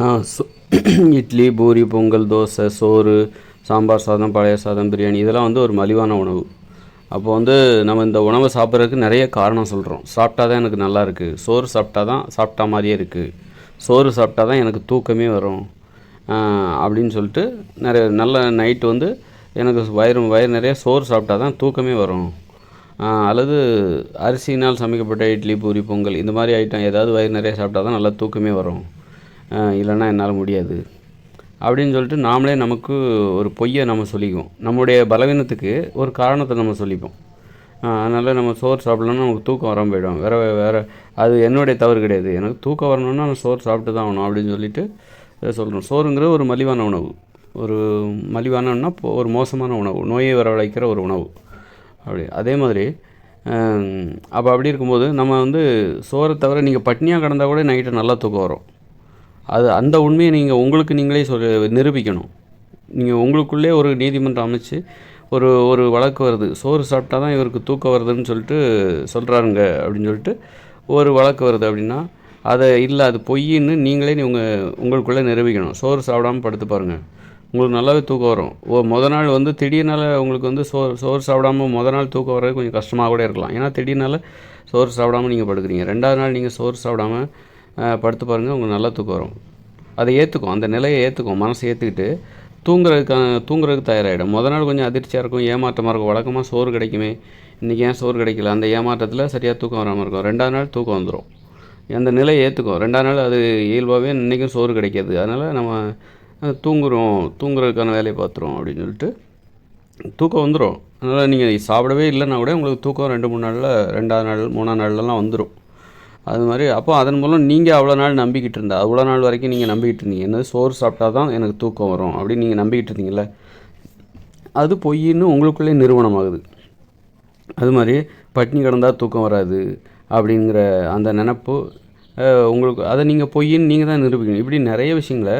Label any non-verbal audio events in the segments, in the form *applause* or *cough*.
So *clears throat* idli puri pongal dosa சோறு சாம்பார் சாதம் பழைய சாதம் பிரியாணி இதெல்லாம் வந்து ஒரு மலிவான உணவு. அப்போ வந்து நம்ம இந்த உணவை சாப்பிட்றதுக்கு நிறைய காரணம் சொல்கிறோம் சாப்பிட்டா தான் எனக்கு நல்லா இருக்குது சோறு சாப்பிட்டா தான் சாப்பிட்டா மாதிரியே இருக்குது சோறு சாப்பிட்டா தான் எனக்கு தூக்கமே வரும். அப்படின்னு சொல்லிட்டு நிறைய நல்ல நைட்டு வந்து எனக்கு வயிறு வயிறு நிறைய சோறு சாப்பிட்டா தான் தூக்கமே வரும். அல்லது அரிசினால் சமைக்கப்பட்ட இட்லி பூரி பொங்கல் இந்த மாதிரி ஐட்டம் ஏதாவது வயிறு நிறைய சாப்பிட்டா தான் நல்லா தூக்கமே வரும். இல்லைன்னா என்னால் முடியாது. அப்படின்னு சொல்லிட்டு நாமளே நமக்கு ஒரு பொய்யை நம்ம சொல்லிக்குவோம். நம்முடைய பலவீனத்துக்கு ஒரு காரணத்தை நம்ம சொல்லிப்போம். அதனால் நம்ம சோறு சாப்பிட்லன்னா நமக்கு தூக்கம் வராமல் போயிடும். வேறு வேறு அது என்னுடைய தவறு கிடையாது. எனக்கு தூக்கம் வரணும்னா நான் சோறு சாப்பிட்டு தான் ஆகணும் அப்படின்னு சொல்லிட்டு சொல்கிறோம் சோறுங்கிறது ஒரு மலிவான உணவு. ஒரு மலிவானன்னா ஒரு மோசமான உணவு. நோயை வரவழைக்கிற ஒரு உணவு. அப்படி அதே மாதிரி அப்போ அப்படி இருக்கும்போது நம்ம வந்து சோறை தவிர நீங்கள் பட்னியாக கிடந்தால் கூட நைட்டு நல்லா தூக்கம் வரும். அது அந்த உண்மையை நீங்கள் உங்களுக்கு நீங்களே சொல் நிரூபிக்கணும். நீங்கள் உங்களுக்குள்ளே ஒரு நீதிமன்றம் அமைச்சு ஒரு ஒரு வழக்கு வருது. சோறு சாப்பிட்டா தான் இவருக்கு தூக்கம் வருதுன்னு சொல்லிட்டு சொல்கிறாருங்க அப்படின்னு சொல்லிட்டு ஒரு வழக்கு வருது அப்படின்னா அதை இல்லை அது பொய்ன்னு நீங்களே உங்கள் உங்களுக்குள்ளே நிரூபிக்கணும். சோறு சாப்பிடாம படுத்து பாருங்கள் உங்களுக்கு நல்லாவே தூக்கம் வரும். ஓ முத நாள் வந்து திடீர்னால உங்களுக்கு வந்து சோறு சோறு சாப்பிடாம முத நாள் தூக்கம் வர்றது கொஞ்சம் கஷ்டமாக கூட இருக்கலாம். ஏன்னா திடீர்னால சோறு சாப்பிடாம நீங்கள் படுக்கிறீங்க. ரெண்டாவது நாள் நீங்கள் சோறு சாப்பிடாம படுத்து பாருங்கள் உங்களுக்கு நல்லா தூக்கம் வரும். அதை ஏற்றுக்கும் அந்த நிலையை ஏற்றுக்கும் மனசை ஏற்றுக்கிட்டு தூங்குறதுக்கான தூங்குறதுக்கு தயாராகிடும் முத நாள் கொஞ்சம் அதிர்ச்சியாக இருக்கும் ஏமாற்றமாக இருக்கும். வழக்கமாக சோறு கிடைக்குமே. இன்றைக்கி ஏன் சோறு கிடைக்கல? அந்த ஏமாற்றத்தில் சரியாக தூக்கம் வராமல் இருக்கும். ரெண்டாவது நாள் தூக்கம் வந்துடும் அந்த நிலையை ஏற்றுக்கும் ரெண்டாவது நாள் அது இயல்பாகவே இன்றைக்கும் சோறு கிடைக்காது. அதனால் நம்ம தூங்குகிறோம் தூங்குறோம் தூங்குறதுக்கான வேலையை பார்த்துருவோம் அப்படின்னு சொல்லிட்டு தூக்கம் வந்துடும் அதனால் நீங்கள் சாப்பிடவே இல்லைன்னா கூட உங்களுக்கு தூக்கம் ரெண்டு மூணு நாளில் ரெண்டாவது நாள் மூணாவது நாள்லலாம் வந்துடும் அது மாதிரி அப்போ அதன் மூலம் நீங்கள் அவ்வளோ நாள் நம்பிக்கிட்டு இருந்தா அவ்வளோ நாள் வரைக்கும் நீங்கள் நம்பிக்கிட்டு இருந்தீங்க. என்னது சோறு சாப்பிட்டா தான் எனக்கு தூக்கம் வரும் அப்படின்னு நீங்கள் நம்பிக்கிட்டு இருந்தீங்கல்ல? அது பொய்ன்னு உங்களுக்குள்ளே நிறுவனமாகுது அது மாதிரி பட்னி கிடந்தால் தூக்கம் வராது அப்படிங்கிற அந்த நினப்பு உங்களுக்கு அதை நீங்கள் பொய்ன்னு நீங்கள் தான் நிரூபிக்கணும். இப்படி நிறைய விஷயங்களை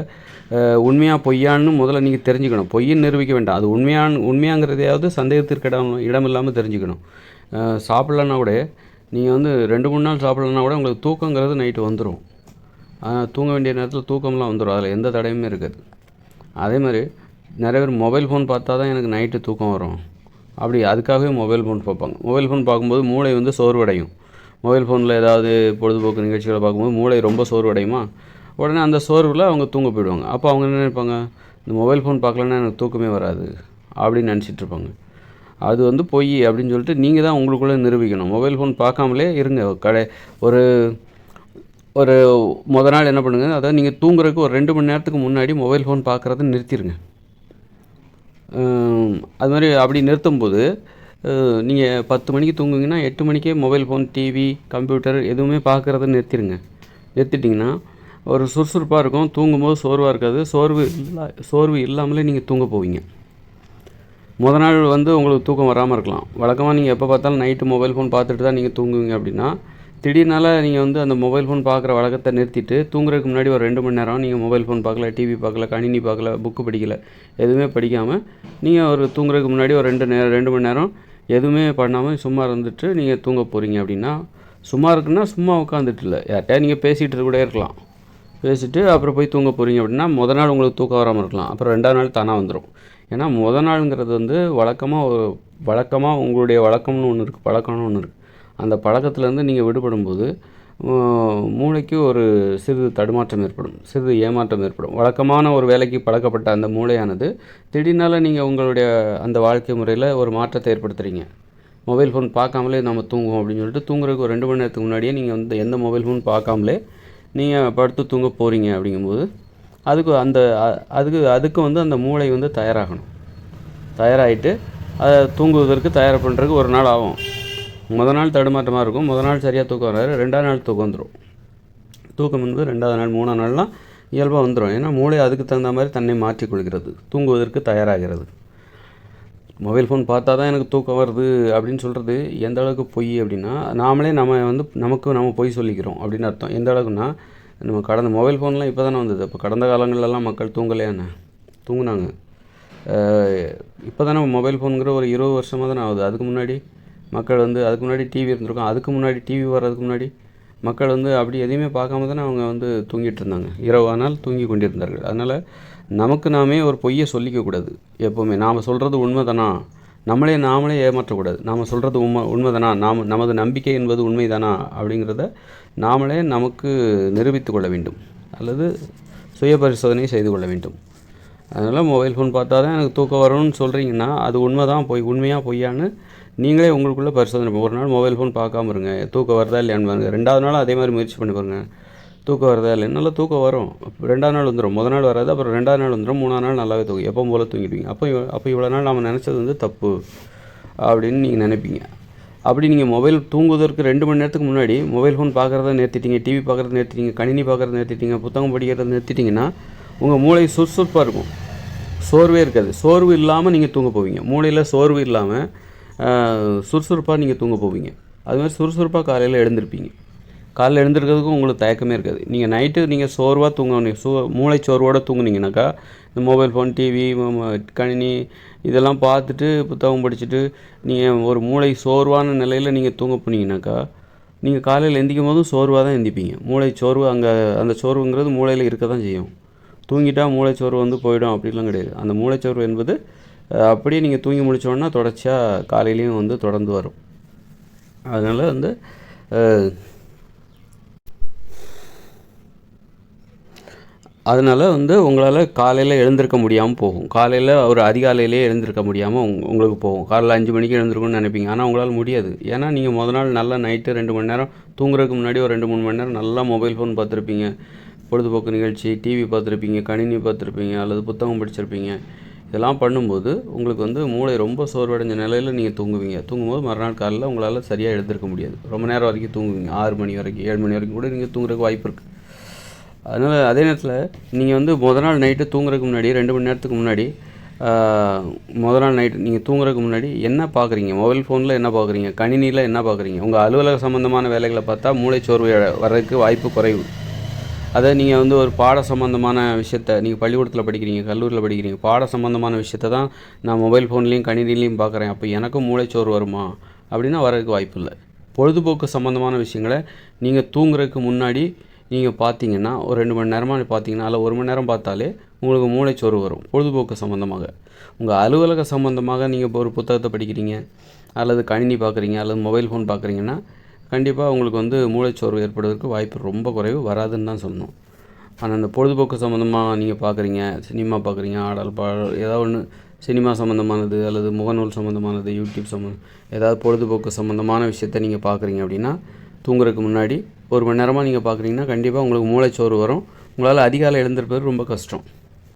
உண்மையாக பொய்யான்னு முதல்ல நீங்கள் தெரிஞ்சுக்கணும். பொய்ன்னு நிரூபிக்க வேண்டாம். அது உண்மையான உண்மையாங்கிறதையாவது சந்தேகத்திற்கு இடம் இடம் இல்லாமல் தெரிஞ்சுக்கணும் சாப்பிட்லன்னா கூட நீங்கள் வந்து ரெண்டு மூணு நாள் சாப்பிட்லனா கூட உங்களுக்கு தூக்கங்கிறது நைட்டு வந்துடும் தூங்க வேண்டிய நேரத்தில் தூக்கம்லாம் வந்துடும் அதில் எந்த தடையுமே இருக்காது. அதே மாதிரி நிறைய பேர் மொபைல் ஃபோன் பார்த்தா தான் எனக்கு நைட்டு தூக்கம் வரும். அப்படி அதுக்காகவே மொபைல் ஃபோன் பார்ப்பாங்க. மொபைல் ஃபோன் பார்க்கும்போது மூளை வந்து சோர்வடையும். மொபைல் ஃபோனில் ஏதாவது பொழுதுபோக்கு நிகழ்ச்சிகளை பார்க்கும்போது மூளை ரொம்ப சோர்வடையுமா? உடனே அந்த சோர்வில் அவங்க தூங்க போயிடுவாங்க. அப்போ அவங்க என்ன நினைப்பாங்க? இந்த மொபைல் ஃபோன் பார்க்கலன்னா எனக்கு தூக்கமே வராது. அப்படின்னு நினச்சிட்ருப்பாங்க அது வந்து பொய் அப்படின்னு சொல்லிட்டு நீங்கள் தான் உங்களுக்குள்ளே நிரூபிக்கணும். மொபைல் ஃபோன் பார்க்காமலே இருங்க. கடை ஒரு ஒரு முத நாள் என்ன பண்ணுங்கள் அதாவது நீங்கள் தூங்குறதுக்கு ஒரு ரெண்டு மணி நேரத்துக்கு முன்னாடி மொபைல் ஃபோன் பார்க்குறத நிறுத்திடுங்க அது மாதிரி அப்படி நிறுத்தும்போது நீங்கள் பத்து மணிக்கு தூங்குங்கன்னா எட்டு மணிக்கே மொபைல் ஃபோன் டிவி கம்ப்யூட்டர் எதுவுமே பார்க்குறத நிறுத்திடுங்க நிறுத்திட்டிங்கன்னா ஒரு சுறுசுறுப்பாக இருக்கும். தூங்கும்போது சோர்வாக இருக்காது. சோர்வு இல்லா சோர்வு இல்லாமலே நீங்கள் தூங்க போவீங்க. முத நாள் வந்து உங்களுக்கு தூக்கம் வராமல் இருக்கலாம். வழக்கமாக நீங்கள் எப்போ பார்த்தாலும் நைட்டு மொபைல் ஃபோன் பார்த்துட்டு தான் நீங்கள் தூங்குவீங்க அப்படின்னா திடீர்னால நீங்கள் வந்து அந்த மொபைல் ஃபோன் பார்க்குற வழக்கத்தை நிறுத்திட்டு தூங்குறதுக்கு முன்னாடி ஒரு ரெண்டு மணி நேரம் நீங்கள் மொபைல் ஃபோன் பார்க்கல டிவி பார்க்கல கணினி பார்க்கல புக்கு படிக்கல எதுவுமே படிக்காமல் நீங்கள் ஒரு தூங்குறதுக்கு முன்னாடி ஒரு ரெண்டு நேரம் ரெண்டு மணி நேரம் எதுவுமே பண்ணாமல் சும்மா இருந்துட்டு நீங்கள் தூங்க போகிறீங்க அப்படின்னா சும்மா இருக்குன்னா சும்மா உட்காந்துட்டு இல்லை. யார்கிட்டயா நீங்கள் பேசிகிட்டு கூட இருக்கலாம். பேசிட்டு அப்புறம் போய் தூங்க போகிறீங்க அப்படின்னா முத நாள் உங்களுக்கு தூக்கம் வராமல் இருக்கலாம். அப்புறம் ரெண்டாவது நாள் தானாக வந்துடும் ஏன்னா முத நாளுங்கிறது வந்து வழக்கமாக ஒரு வழக்கமாக உங்களுடைய வழக்கம்னு ஒன்று இருக்குது பழக்கம்னு ஒன்று இருக்குது அந்த பழக்கத்துலேருந்து நீங்கள் விடுபடும்போது மூளைக்கு ஒரு சிறிது தடுமாற்றம் ஏற்படும் சிறிது ஏமாற்றம் ஏற்படும். வழக்கமான ஒரு வேலைக்கு பழக்கப்பட்ட அந்த மூளையானது திடீர்னால நீங்கள் உங்களுடைய அந்த வாழ்க்கை முறையில் ஒரு மாற்றத்தை ஏற்படுத்துகிறீங்க மொபைல் ஃபோன் பார்க்காமலே நம்ம தூங்குவோம் அப்படின்னு சொல்லிட்டு தூங்குறதுக்கு ஒரு ரெண்டு மணி நேரத்துக்கு முன்னாடியே நீங்கள் வந்து எந்த மொபைல் ஃபோன் பார்க்காமலே நீங்கள் படுத்து தூங்க போகிறீங்க அப்படிங்கும்போது அதுக்கு அந்த அதுக்கு அதுக்கு வந்து அந்த மூளை வந்து தயாராகணும். தயாராகிட்டு அதை தூங்குவதற்கு தயார் பண்ணுறதுக்கு ஒரு நாள் ஆகும். முத நாள் தடுமாற்றமாக இருக்கும். முத நாள் சரியாக தூக்கம் வராது. ரெண்டாவது நாள் தூக்கம் வந்துடும் தூக்கம் என்பது ரெண்டாவது நாள் மூணாவது நாள்லாம் இயல்பாக வந்துடும் ஏன்னா மூளை அதுக்கு தகுந்த மாதிரி தன்னை மாற்றிக்கொள்கிறது தூங்குவதற்கு தயாராகிறது. மொபைல் ஃபோன் பார்த்தா தான் எனக்கு தூக்கம் வருது அப்படின்னு சொல்கிறது எந்த அளவுக்கு பொய் அப்படின்னா நாமளே நம்ம வந்து நமக்கு நம்ம பொய் சொல்லிக்கிறோம் அப்படின்னு அர்த்தம். எந்த அளவுக்குன்னா நம்ம கடந்த மொபைல் ஃபோன்லாம் இப்போ தானே வந்தது. அப்போ கடந்த காலங்கள்லாம் மக்கள் தூங்கலையாண்ணே தூங்குனாங்க. இப்போ தானே மொபைல் ஃபோனுங்கிற ஒரு இருபது வருஷமாக தானே ஆகுது. அதுக்கு முன்னாடி மக்கள் வந்து அதுக்கு முன்னாடி டிவி இருந்திருக்கும். அதுக்கு முன்னாடி டிவி வர்றதுக்கு முன்னாடி மக்கள் வந்து அப்படி எதையுமே பார்க்காம தானே அவங்க வந்து தூங்கிட்டு இருந்தாங்க. இரவு ஆனால் தூங்கி கொண்டிருந்தார்கள். அதனால் நமக்கு நாமே ஒரு பொய்யை சொல்லிக்கக்கூடாது எப்போவுமே. நாம் சொல்கிறது உண்மை தானா நம்மளே நாமளே ஏமாற்றக்கூடாது. நாம் சொல்கிறது உண்மை உண்மைதானா? நாம் நமது நம்பிக்கை என்பது உண்மைதானா? அப்படிங்கிறத நாமளே நமக்கு நிரூபித்து கொள்ள வேண்டும். அல்லது சுய பரிசோதனை செய்து கொள்ள வேண்டும். அதனால் மொபைல் ஃபோன் பார்த்தா தான் எனக்கு தூக்கம் வரும்னு சொல்கிறீங்கன்னா அது உண்மை தான் பொய் உண்மையாக பொய்யான்னு நீங்களே உங்களுக்குள்ளே பரிசோதனை ஒரு நாள் மொபைல் ஃபோன் பார்க்காம இருங்க. தூக்கம் வருதா இல்லையான்னு பாருங்கள் ரெண்டாவது நாள் அதே மாதிரி முயற்சி பண்ணி பாருங்கள் தூக்கம் வருதா இல்லை நல்லா தூக்கம் வரும். ரெண்டாவது நாள் வந்துடும் முதல் நாள் வராது அப்புறம் ரெண்டாவது நாள் வந்துடும் மூணாவது நாள் நல்லாவே தூக்கம் எப்போ போல் தூங்கிடுவீங்க. அப்போ அப்போ இவ்வளோ நாள் நம்ம நினச்சது வந்து தப்பு அப்படின்னு நீங்கள் நினைப்பீங்க. அப்படி நீங்கள் மொபைல் தூங்குவதற்கு ரெண்டு மணி நேரத்துக்கு முன்னாடி மொபைல் ஃபோன் பார்க்குறத நிறுத்திட்டீங்க டிவி பார்க்குறத நிறுத்திட்டீங்க கணினி பார்க்குறத நிறுத்திட்டீங்க புத்தகம் படிக்கிறத நிறுத்திட்டிங்கன்னா உங்கள் மூளை சுறுசுறுப்பாக இருக்கும். சோர்வே இருக்காது. சோர்வு இல்லாமல் நீங்கள் தூங்க போவீங்க. மூளையில் சோர்வு இல்லாமல் சுறுசுறுப்பாக நீங்கள் தூங்க போவீங்க. அது மாதிரி சுறுசுறுப்பாக காலையில் எழுந்திருப்பீங்க. காலைல எழுந்திருக்கிறதுக்கும் உங்களுக்கு தயக்கமே இருக்காது. நீங்கள் நைட்டு நீங்கள் சோர்வாக தூங்க சோ மூளை சோர்வோடு தூங்குனீங்கனாக்கா இந்த மொபைல் ஃபோன் டிவி கணினி இதெல்லாம் பார்த்துட்டு புத்தகம் படிச்சுட்டு நீங்கள் ஒரு மூளை சோர்வான நிலையில் நீங்கள் தூங்க போனீங்கனாக்கா நீங்கள் காலையில் எந்திக்கும் போதும் சோர்வாக தான் எந்திப்பீங்க. மூளை சோர்வு அங்கே அந்த சோர்வுங்கிறது மூளையில் இருக்க தான் செய்யும். தூங்கிட்டால் மூளைச்சோர்வு வந்து போயிடும். அப்படிலாம் கிடையாது. அந்த மூளைச்சோர்வு என்பது அப்படியே நீங்கள் தூங்கி முடித்தோன்னா தொடர்ச்சியாக காலையிலையும் வந்து தொடர்ந்து வரும். அதனால் வந்து அதனால் வந்து உங்களால் காலையில் எழுந்திருக்க முடியாமல் போகும். காலையில் ஒரு அதிகாலையிலே எழுந்திருக்க முடியாமல் உங் உங்களுக்கு போகும். காலையில் அஞ்சு மணிக்கு எழுந்திருக்கணும்னு நினைப்பீங்க. ஆனால் உங்களால் முடியாது. ஏன்னா நீங்கள் முத நாள் நல்லா நைட்டு ரெண்டு மணி நேரம் தூங்குறதுக்கு முன்னாடி ஒரு ரெண்டு மூணு மணி நேரம் நல்லா மொபைல் ஃபோன் பார்த்துருப்பீங்க. பொழுதுபோக்கு நிகழ்ச்சி டிவி பார்த்துருப்பீங்க கணினி பார்த்துருப்பீங்க அல்லது புத்தகம் படிச்சிருப்பீங்க. இதெல்லாம் பண்ணும்போது உங்களுக்கு வந்து மூளை ரொம்ப சோர்வடைஞ்ச நிலையில் நீங்கள் தூங்குவீங்க. தூங்கும்போது மறுநாள் காலையில் உங்களால் சரியாக எழுந்திருக்க முடியாது. ரொம்ப நேரம் வரைக்கும் தூங்குவீங்க. ஆறு மணி வரைக்கும் ஏழு மணி வரைக்கும் கூட நீங்கள் தூங்குறதுக்கு வாய்ப்பு இருக்குது அதனால் அதே நேரத்தில் நீங்கள் வந்து முதல் நாள் நைட்டு தூங்குறதுக்கு முன்னாடி ரெண்டு மணி நேரத்துக்கு முன்னாடி முதல் நாள் நைட்டு நீங்கள் தூங்குறதுக்கு முன்னாடி என்ன பார்க்குறீங்க மொபைல் ஃபோனில் என்ன பார்க்குறீங்க கணினியில் என்ன பார்க்குறீங்க உங்கள் அலுவலக சம்மந்தமான வேலைகளை பார்த்தா மூளைச்சோர்வு வர்றதுக்கு வாய்ப்பு குறைவு. அதை நீங்கள் வந்து ஒரு பாட சம்மந்தமான விஷயத்த நீங்கள் பள்ளிக்கூடத்தில் படிக்கிறீங்க கல்லூரியில் படிக்கிறீங்க பாட சம்மந்தமான விஷயத்த தான் நான் மொபைல் ஃபோன்லேயும் கணினிலையும் பார்க்குறேன் அப்போ எனக்கும் மூளைச்சோறு வருமா? அப்படின்னா வரதுக்கு வாய்ப்பு இல்லை. பொழுதுபோக்கு சம்மந்தமான விஷயங்களை நீங்கள் தூங்குறதுக்கு முன்னாடி நீங்கள் பார்த்தீங்கன்னா ஒரு ரெண்டு மணி நேரமாக பார்த்தீங்கன்னா அதில் ஒரு மணி நேரம் பார்த்தாலே உங்களுக்கு மூளைச்சோறு வரும் பொழுதுபோக்கு சம்மந்தமாக உங்கள் அலுவலக சம்மந்தமாக நீங்கள் இப்போ ஒரு புத்தகத்தை படிக்கிறீங்க அல்லது கணினி பார்க்குறீங்க அல்லது மொபைல் ஃபோன் பார்க்குறீங்கன்னா கண்டிப்பாக உங்களுக்கு வந்து மூளைச்சோர்வு ஏற்படுவதற்கு வாய்ப்பு ரொம்ப குறைவு வராதுன்னு தான் சொல்லணும். ஆனால் அந்த பொழுதுபோக்கு சம்மந்தமாக நீங்கள் பார்க்குறீங்க சினிமா பார்க்குறீங்க ஆடல் பாடல் ஏதாவது ஒன்று சினிமா சம்மந்தமானது அல்லது முகநூல் சம்மந்தமானது யூடியூப் சம்மந்தம் ஏதாவது பொழுதுபோக்கு சம்மந்தமான விஷயத்த நீங்கள் பார்க்குறீங்க அப்படின்னா தூங்குறதுக்கு முன்னாடி ஒரு மணி நேரமாக நீங்கள் பார்க்குறீங்கன்னா கண்டிப்பாக உங்களுக்கு மூளைச்சோறு வரும். உங்களால் அதிகாலை எழுந்திருப்பது ரொம்ப கஷ்டம்.